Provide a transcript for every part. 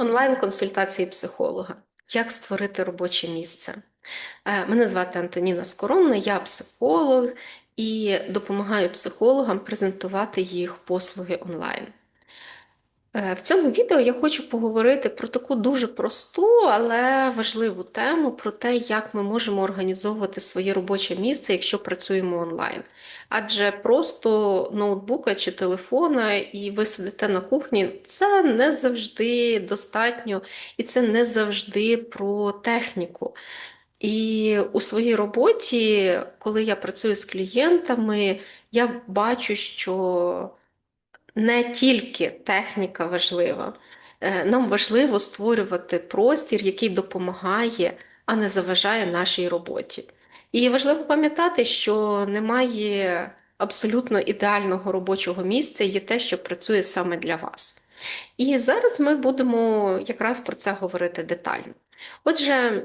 Онлайн-консультації психолога. Як створити робоче місце? Е, Мене звати Антоніна Скоромна, я психолог і допомагаю психологам презентувати їх послуги онлайн. Е, В цьому відео я хочу поговорити про таку дуже просту, але важливу тему про те, як ми можемо організовувати своє робоче місце, якщо працюємо онлайн. Адже просто ноутбука чи телефона, і ви сидите на кухні, це не завжди достатньо, і це не завжди про техніку. І у своїй роботі, коли я працюю з клієнтами, я бачу, що не тільки техніка важлива. Е, Нам важливо створювати простір, який допомагає, а не заважає нашій роботі. І важливо пам'ятати, що немає абсолютно ідеального робочого місця, є те, що працює саме для вас. І зараз ми будемо якраз про це говорити детально. Отже,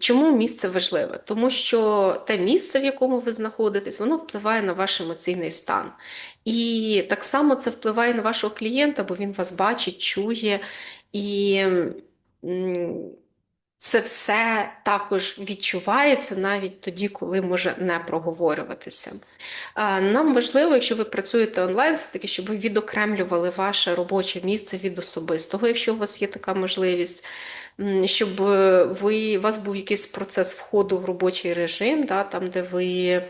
чому місце важливе? Тому що те місце, в якому ви знаходитесь, воно впливає на ваш емоційний стан. І так само це впливає на вашого клієнта, бо він вас бачить, чує і. Це все також відчувається навіть тоді, коли може не проговорюватися. Нам важливо, якщо ви працюєте онлайн, все таки, щоб ви відокремлювали ваше робоче місце від особистого, якщо у вас є така можливість, щоб ви, у вас був якийсь процес входу в робочий режим, да, там, де ви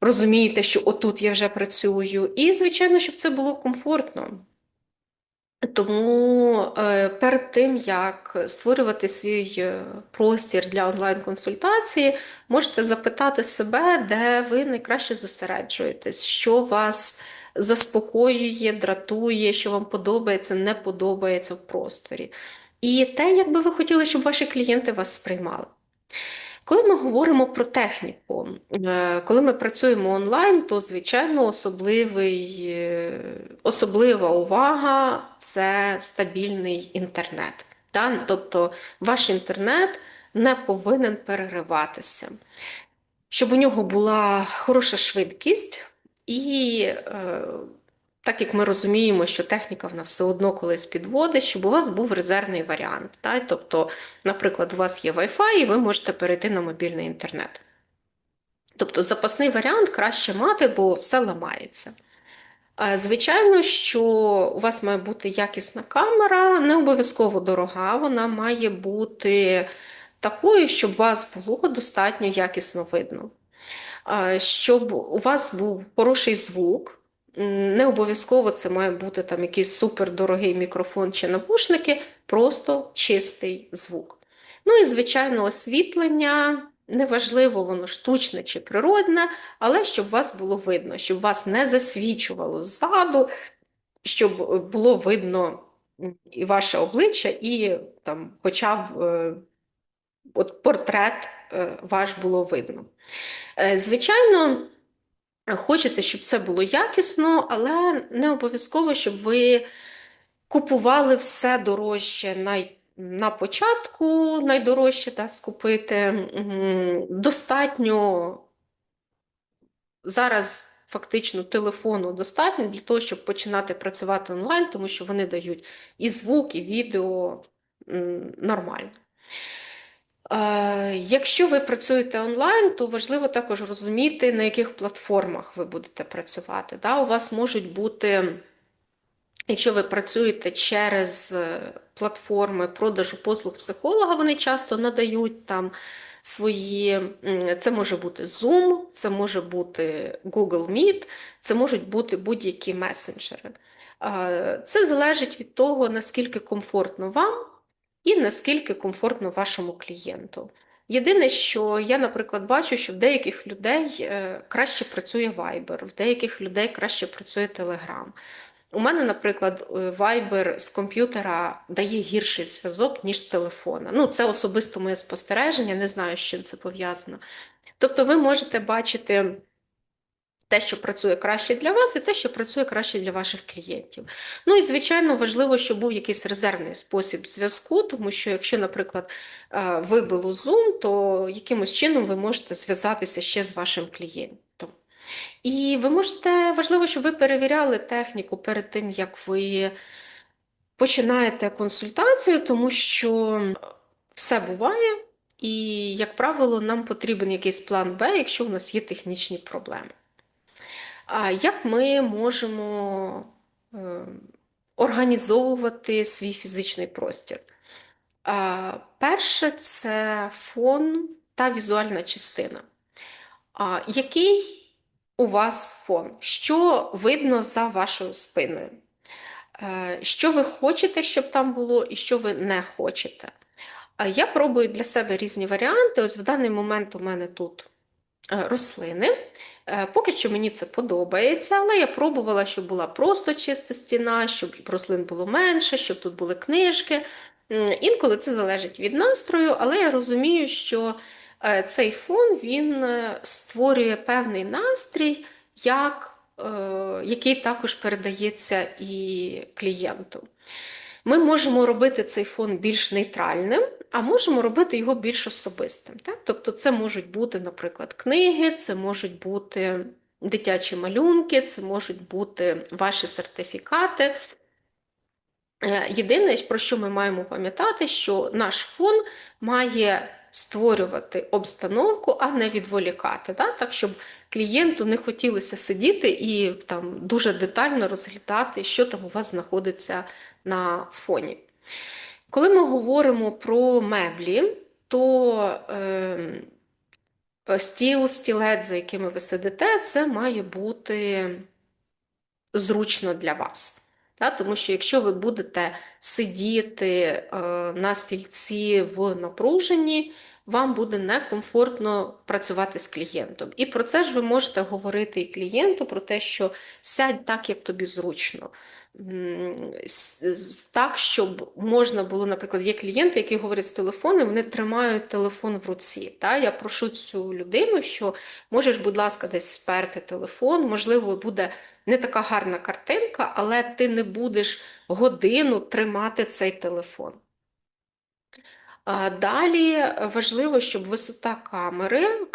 розумієте, що отут я вже працюю, і, звичайно, щоб це було комфортно. Тому е, перед тим, як створювати свій е, простір для онлайн-консультації, можете запитати себе, де ви найкраще зосереджуєтесь, що вас заспокоює, дратує, що вам подобається, не подобається в просторі. І те, як би ви хотіли, щоб ваші клієнти вас сприймали. Коли ми говоримо про техніку, е, коли ми працюємо онлайн, то, звичайно, особливий, особлива увага це стабільний інтернет. Так? Тобто ваш інтернет не повинен перериватися, щоб у нього була хороша швидкість і е, так як ми розуміємо, що техніка в нас все одно колись підводить, щоб у вас був резервний варіант. Так? Тобто, наприклад, у вас є Wi-Fi, і ви можете перейти на мобільний інтернет. Тобто запасний варіант краще мати, бо все ламається. Звичайно, що у вас має бути якісна камера, не обов'язково дорога, вона має бути такою, щоб вас було достатньо якісно видно. Щоб у вас був хороший звук. Не обов'язково це має бути там якийсь супердорогий мікрофон чи навушники, просто чистий звук. Ну і, звичайно, освітлення. Неважливо, воно штучне чи природне, але щоб вас було видно, щоб вас не засвічувало ззаду, щоб було видно і ваше обличчя, і там, хоча б е, от портрет е, ваш було видно. Е, звичайно. Хочеться, щоб все було якісно, але не обов'язково, щоб ви купували все дорожче най... на початку, найдорожче да, скупити. Достатньо зараз фактично телефону достатньо для того, щоб починати працювати онлайн, тому що вони дають і звук, і відео нормально. Якщо ви працюєте онлайн, то важливо також розуміти, на яких платформах ви будете працювати. У вас можуть бути, якщо ви працюєте через е, платформи продажу послуг психолога, вони часто надають там свої, це може бути Zoom, це може бути Google Meet, це можуть бути будь-які месенджери. Це залежить від того, наскільки комфортно вам і наскільки комфортно вашому клієнту. Єдине, що я, наприклад, бачу, що в деяких людей е, краще працює Viber, в деяких людей краще працює Telegram. У мене, наприклад, е, Viber з комп'ютера дає гірший зв'язок, ніж з телефона. Ну, це особисто моє спостереження, не знаю, з чим це пов'язано. Тобто, ви можете бачити те, що працює краще для вас, і те, що працює краще для ваших клієнтів. Ну і, звичайно, важливо, щоб був якийсь резервний спосіб зв'язку, тому що, якщо, наприклад, е, вибило Zoom, то якимось чином ви можете зв'язатися ще з вашим клієнтом. І ви можете, важливо, щоб ви перевіряли техніку перед тим, як ви починаєте консультацію, тому що все буває, і, як правило, нам потрібен якийсь план Б, якщо у нас є технічні проблеми. Як ми можемо е, організовувати свій фізичний простір? Перше це фон та візуальна частина. Який у вас фон? Що видно за вашою спиною? Е, Що ви хочете, щоб там було, і що ви не хочете? Я пробую для себе різні варіанти. Ось в даний момент у мене тут рослини. Е, Поки що мені це подобається, але я пробувала, щоб була просто чиста стіна, щоб рослин було менше, щоб тут були книжки. Інколи це залежить від настрою, але я розумію, що е, цей фон він е, створює певний настрій, як, е, який також передається і клієнту. Ми можемо робити цей фон більш нейтральним, а можемо робити його більш особистим. Так? Тобто, це можуть бути, наприклад, книги, це можуть бути дитячі малюнки, це можуть бути ваші сертифікати. Е, Єдине, про що ми маємо пам'ятати, що наш фон має створювати обстановку, а не відволікати. Так, так щоб клієнту не хотілося сидіти і там дуже детально розглядати, що там у вас знаходиться на фоні. Коли ми говоримо про меблі, то е, стіл, стілець, за якими ви сидите, це має бути зручно для вас. Так? Тому що якщо ви будете сидіти е, на стільці в напруженні, вам буде некомфортно працювати з клієнтом. І про це ж ви можете говорити і клієнту, про те, що сядь так, як тобі зручно. Так, щоб можна було, наприклад, є клієнти, які говорять з телефону, вони тримають телефон в руці. Так? Я прошу цю людину, що можеш, будь ласка, десь сперти телефон, можливо, буде не така гарна картинка, але ти не будеш годину тримати цей телефон. Далі важливо, щоб висота камери,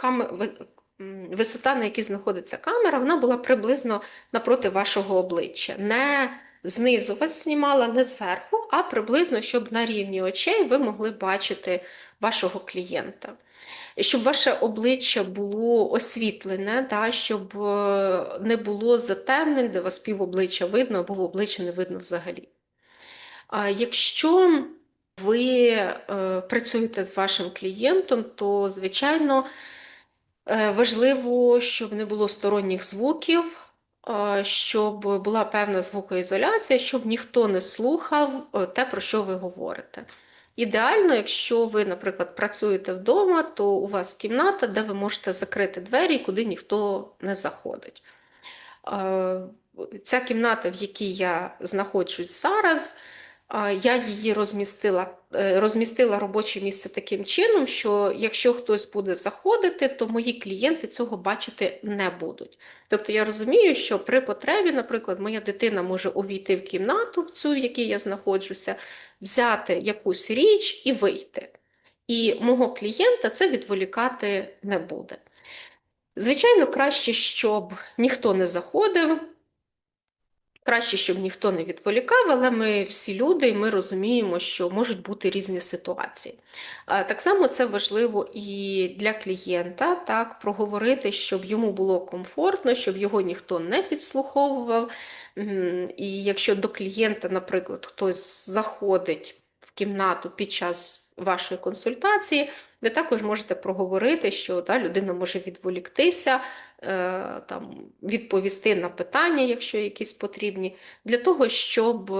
висота, на якій знаходиться камера, вона була приблизно напроти вашого обличчя. Не знизу вас знімала, не зверху, а приблизно, щоб на рівні очей ви могли бачити вашого клієнта. Щоб ваше обличчя було освітлене, да, щоб е, не було затемнень, де вас пів обличчя видно або в обличчя не видно взагалі. Якщо ви е, працюєте з вашим клієнтом, то, звичайно, е, важливо, щоб не було сторонніх звуків, е, щоб була певна звукоізоляція, щоб ніхто не слухав те, про що ви говорите. Ідеально, якщо ви, наприклад, працюєте вдома, то у вас кімната, де ви можете закрити двері, куди ніхто не заходить. Ця кімната, в якій я знаходжусь зараз, я її розмістила е, розмістила робоче місце таким чином, що якщо хтось буде заходити, то мої клієнти цього бачити не будуть. Тобто я розумію, що при потребі, наприклад, моя дитина може увійти в кімнату, в цю, в якій я знаходжуся, взяти якусь річ і вийти. І мого клієнта це відволікати не буде. Звичайно, краще, щоб ніхто не заходив. Краще, щоб ніхто не відволікав, але ми всі люди, і ми розуміємо, що можуть бути різні ситуації. Так само це важливо і для клієнта, так, проговорити, щоб йому було комфортно, щоб його ніхто не підслуховував. І якщо до клієнта, наприклад, хтось заходить в кімнату під час вашої консультації, ви також можете проговорити, що да, людина може відволіктися, там, відповісти на питання, якщо якісь потрібні, для того, щоб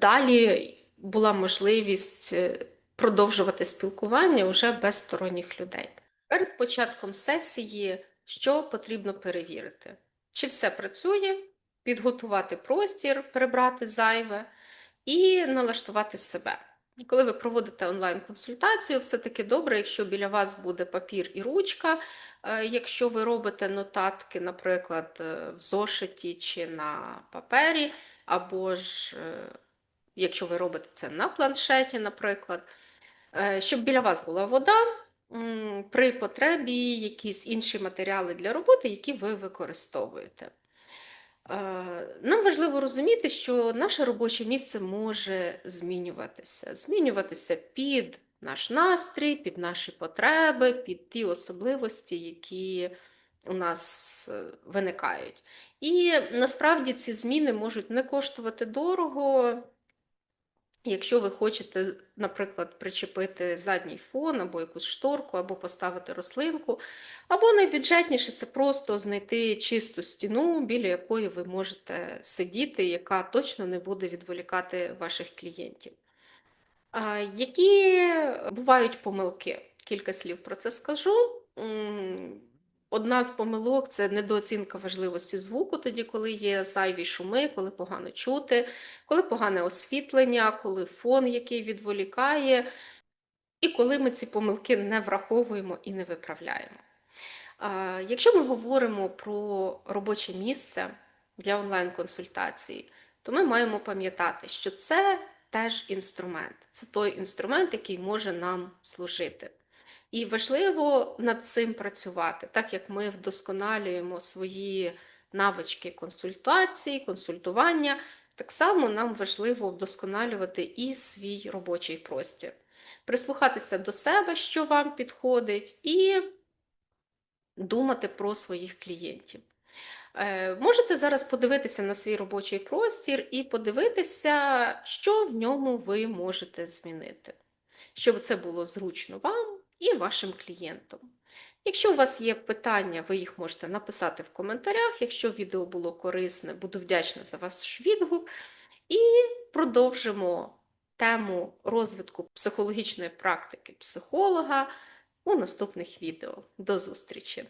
далі була можливість е, продовжувати спілкування вже без сторонніх людей. Перед початком сесії, що потрібно перевірити? Чи все працює, підготувати простір, прибрати зайве і налаштувати себе. Коли ви проводите онлайн-консультацію, все-таки добре, якщо біля вас буде папір і ручка. Е, якщо ви робите нотатки, наприклад, е, в зошиті чи на папері, або ж е, якщо ви робите це на планшеті, наприклад, щоб біля вас була вода, при потребі якісь інші матеріали для роботи, які ви використовуєте. Нам важливо розуміти, що наше робоче місце може змінюватися, змінюватися під наш настрій, під наші потреби, під ті особливості, які у нас е, виникають. І насправді ці зміни можуть не коштувати дорого. Якщо ви хочете, наприклад, причепити задній фон або якусь шторку, або поставити рослинку, або найбюджетніше це просто знайти чисту стіну, біля якої ви можете сидіти, яка точно не буде відволікати ваших клієнтів. Які бувають помилки? Кілька слів про це скажу. Одна з помилок це недооцінка важливості звуку, тоді, коли є зайві шуми, коли погано чути, коли погане освітлення, коли фон, який відволікає, і коли ми ці помилки не враховуємо і не виправляємо. Якщо ми говоримо про робоче місце для онлайн-консультації, то ми маємо пам'ятати, що це теж інструмент. Це той інструмент, який може нам служити. І важливо над цим працювати, так як ми вдосконалюємо свої навички консультації, консультування, так само нам важливо вдосконалювати і свій робочий простір, прислухатися до себе, що вам підходить, і думати про своїх клієнтів. Е, Можете зараз подивитися на свій робочий простір і подивитися, що в ньому ви можете змінити, щоб це було зручно вам і вашим клієнтам. Якщо у вас є питання, ви їх можете написати в коментарях. Якщо відео було корисне, буду вдячна за ваш відгук. І продовжимо тему розвитку психологічної практики психолога у наступних відео. До зустрічі!